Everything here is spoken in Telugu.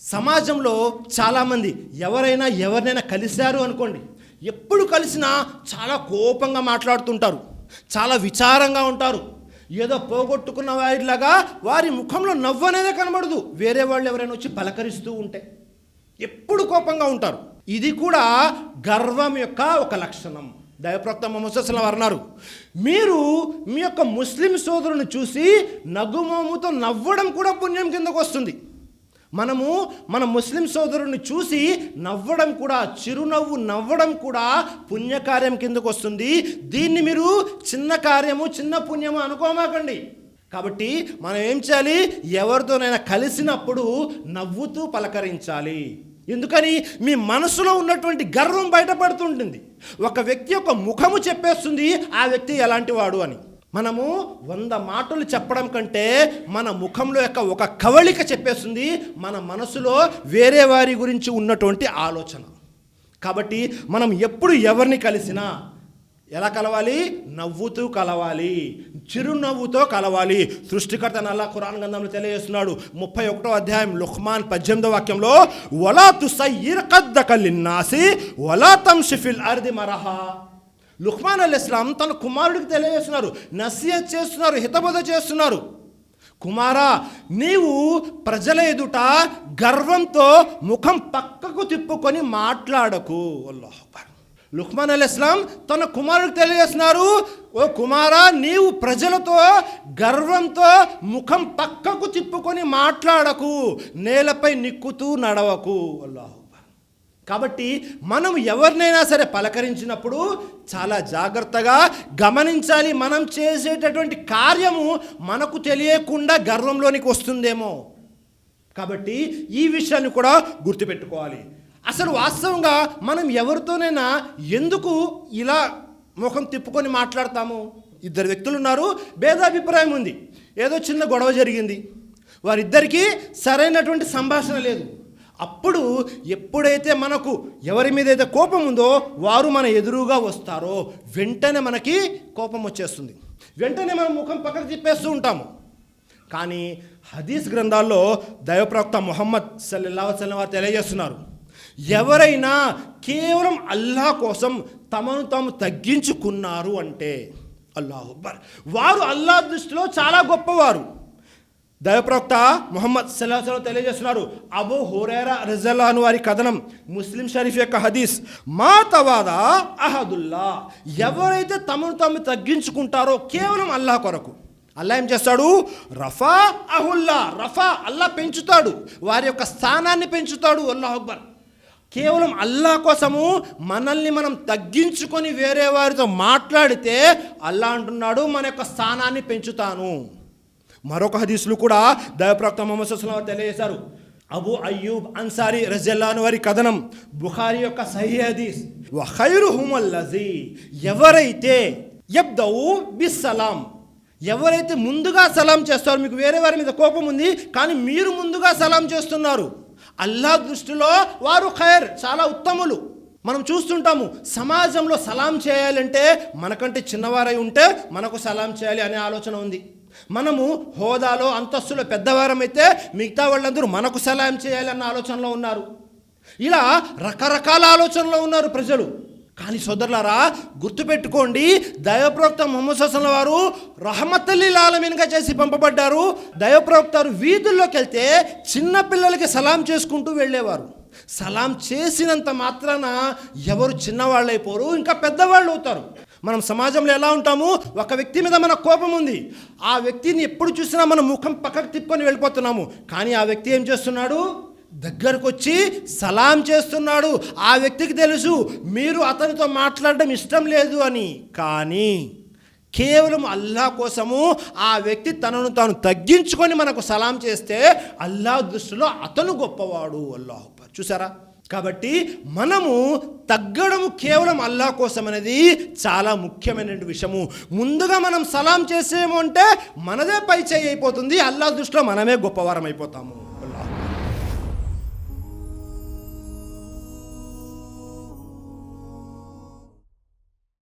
సమాజంలో చాలామంది ఎవరైనా ఎవరినైనా కలిశారు అనుకోండి ఎప్పుడు కలిసినా చాలా కోపంగా మాట్లాడుతుంటారు చాలా విచారంగా ఉంటారు. ఏదో పోగొట్టుకున్న వారిలాగా వారి ముఖంలో నవ్వు అనేదే కనబడదు. వేరే వాళ్ళు ఎవరైనా వచ్చి పలకరిస్తూ ఉంటే ఎప్పుడు కోపంగా ఉంటారు. ఇది కూడా గర్వం యొక్క ఒక లక్షణం. దయప్రక్త మొహమ్మద్ అన్నారు మీరు మీ యొక్క ముస్లిం సోదరుని చూసి నగుమోముతో నవ్వడం కూడా పుణ్యం కిందకు వస్తుంది. మనము మన ముస్లిం సోదరుని చూసి నవ్వడం కూడా చిరునవ్వు నవ్వడం కూడా పుణ్యకార్యం కిందకు వస్తుంది. దీన్ని మీరు చిన్న కార్యము చిన్న పుణ్యము అనుకోమాకండి. కాబట్టి మనం ఏం చేయాలి? ఎవరితోనైనా కలిసినప్పుడు నవ్వుతూ పలకరించాలి. ఎందుకని? మీ మనసులో ఉన్నటువంటి గర్వం బయటపడుతుంటుంది. ఒక వ్యక్తి యొక్క ముఖము చెప్పేస్తుంది ఆ వ్యక్తి ఎలాంటి వాడు అని. మనము వంద మాటలు చెప్పడం కంటే మన ముఖంలో యొక్క ఒక కవళిక చెప్పేస్తుంది మన మనసులో వేరే వారి గురించి ఉన్నటువంటి ఆలోచన. కాబట్టి మనం ఎప్పుడు ఎవరిని కలిసినా ఎలా కలవాలి? నవ్వుతూ కలవాలి. చిరునవ్వుతో కలవాలి. సృష్టికర్త నల్లా ఖురాన్ గంధంలో తెలియజేస్తున్నాడు. ముప్పై ఒకటో అధ్యాయం లుహ్మాన్ పద్దెనిమిదో వాక్యంలో వలా తుసయ్యిర్ కద్దక ఒలా వలా తంషిఫిల్ అర్ది మరహా. లుక్మాన్ అల్ ఇస్లాం తన కుమారుడికి తెలియజేస్తున్నారు నసియత్ చేస్తున్నారు హితబోధ చేస్తున్నారు. కుమారా నీవు ప్రజల ఎదుట గర్వంతో ముఖం పక్కకు తిప్పుకొని మాట్లాడకు. అల్లాహ్ లుక్మాన్ అల్ ఇస్లాం తన కుమారుడికి తెలియజేస్తున్నారు ఓ కుమారా నీవు ప్రజలతో గర్వంతో ముఖం పక్కకు తిప్పుకొని మాట్లాడకు నేలపై నిక్కుతూ నడవకు. అల్లాహ్ కాబట్టి మనం ఎవరినైనా సరే పలకరించినప్పుడు చాలా జాగ్రత్తగా గమనించాలి. మనం చేసేటటువంటి కార్యము మనకు తెలియకుండా గర్వంలోనికి వస్తుందేమో. కాబట్టి ఈ విషయాన్ని కూడా గుర్తుపెట్టుకోవాలి. అసలు వాస్తవంగా మనం ఎవరితోనైనా ఎందుకు ఇలా ముఖం తిప్పుకొని మాట్లాడతాము? ఇద్దరు వ్యక్తులు ఉన్నారు భేదాభిప్రాయం ఉంది. ఏదో చిన్న గొడవ జరిగింది. వారిద్దరికీ సరైనటువంటి సంభాషణ లేదు. అప్పుడు ఎప్పుడైతే మనకు ఎవరి మీద అయితే కోపం ఉందో వారు మన ఎదురుగా వస్తారో వెంటనే మనకి కోపం వచ్చేస్తుంది. వెంటనే మనం ముఖం పక్కకు తిప్పేస్తూ ఉంటాము. కానీ హదీస్ గ్రంథాల్లో దైవప్రవక్త మొహమ్మద్ సల్లల్లా వసల్లం వారు తెలియజేస్తున్నారు. ఎవరైనా కేవలం అల్లా కోసం తమను తాము తగ్గించుకున్నారు అంటే అల్లాహుబ్బర్ వారు అల్లా దృష్టిలో చాలా గొప్పవారు. దైవప్రవక్త మొహమ్మద్ సల్లాహం తెలియజేస్తున్నారు అబు హురేరా రిజల్లాను వారి కథనం ముస్లిం షరీఫ్ యొక్క హదీస్. మా తవాద అహదుల్లా. ఎవరైతే తమను తాము తగ్గించుకుంటారో కేవలం అల్లా కొరకు. అల్లా ఏం చేస్తాడు? రఫా అహుల్లా. రఫా అల్లా పెంచుతాడు. వారి యొక్క స్థానాన్ని పెంచుతాడు. అల్లా అక్బర్. కేవలం అల్లా కోసము మనల్ని మనం తగ్గించుకొని వేరే వారితో మాట్లాడితే అల్లా అంటున్నాడు మన యొక్క స్థానాన్ని పెంచుతాను. మరొక హదీసులు కూడా దయప్రక్త మొహమ్మద్ తెలియజేశారు. అబు అయ్యూబ్ అన్సారీ రజల్లాను వారి కథనం బుఖారి యొక్క సహీ హదీస్. ఖైరు హుమల్లజీ ఎవరైతే యబ్దవు బిస్సలాం ఎవరైతే ముందుగా సలాం చేస్తారో మీకు వేరే వారి మీద కోపం ఉంది కానీ మీరు ముందుగా సలాం చేస్తున్నారు. అల్లా దృష్టిలో వారు ఖైర్ చాలా ఉత్తములు. మనం చూస్తుంటాము సమాజంలో సలాం చేయాలంటే మనకంటే చిన్నవారై ఉంటే మనకు సలాం చేయాలి అనే ఆలోచన ఉంది. మనము హోదాలో అంతస్తులో పెద్దవారమైతే మిగతా వాళ్ళందరూ మనకు సలాం చేయాలన్న ఆలోచనలో ఉన్నారు. ఇలా రకరకాల ఆలోచనలో ఉన్నారు ప్రజలు. కానీ సోదరులారా గుర్తుపెట్టుకోండి దైవప్రవక్త మొహమ్మద్ ససల వారు రహమతల్లి ఆలమీన్గా చేసి పంపబడ్డారు. దైవప్రవక్త వీధుల్లోకి వెళ్తే చిన్నపిల్లలకి సలాం చేసుకుంటూ వెళ్ళేవారు. సలాం చేసినంత మాత్రాన ఎవరు చిన్నవాళ్ళు అయిపోరు ఇంకా పెద్దవాళ్ళు అవుతారు మనం సమాజంలో ఎలా ఉంటాము? ఒక వ్యక్తి మీద మన కోపం ఉంది. ఆ వ్యక్తిని ఎప్పుడు చూసినా మనం ముఖం పక్కకు తిప్పుకొని వెళ్ళిపోతున్నాము. కానీ ఆ వ్యక్తి ఏం చేస్తున్నాడు? దగ్గరకు వచ్చి సలాం చేస్తున్నాడు. ఆ వ్యక్తికి తెలుసు మీరు అతనితో మాట్లాడడం ఇష్టం లేదు అని. కానీ కేవలం అల్లా కోసము ఆ వ్యక్తి తనను తాను తగ్గించుకొని మనకు సలాం చేస్తే అల్లా దృష్టిలో అతను గొప్పవాడు. అల్లాహ్ చూసారా కాబట్టి మనము తగ్గడము కేవలం అల్లా కోసం అనేది చాలా ముఖ్యమైన విషయము. ముందుగా మనం సలాం చేసేమో అంటే మనదే పై చేయి అయిపోతుంది అల్లా దృష్టిలో మనమే గొప్పవారం అయిపోతాము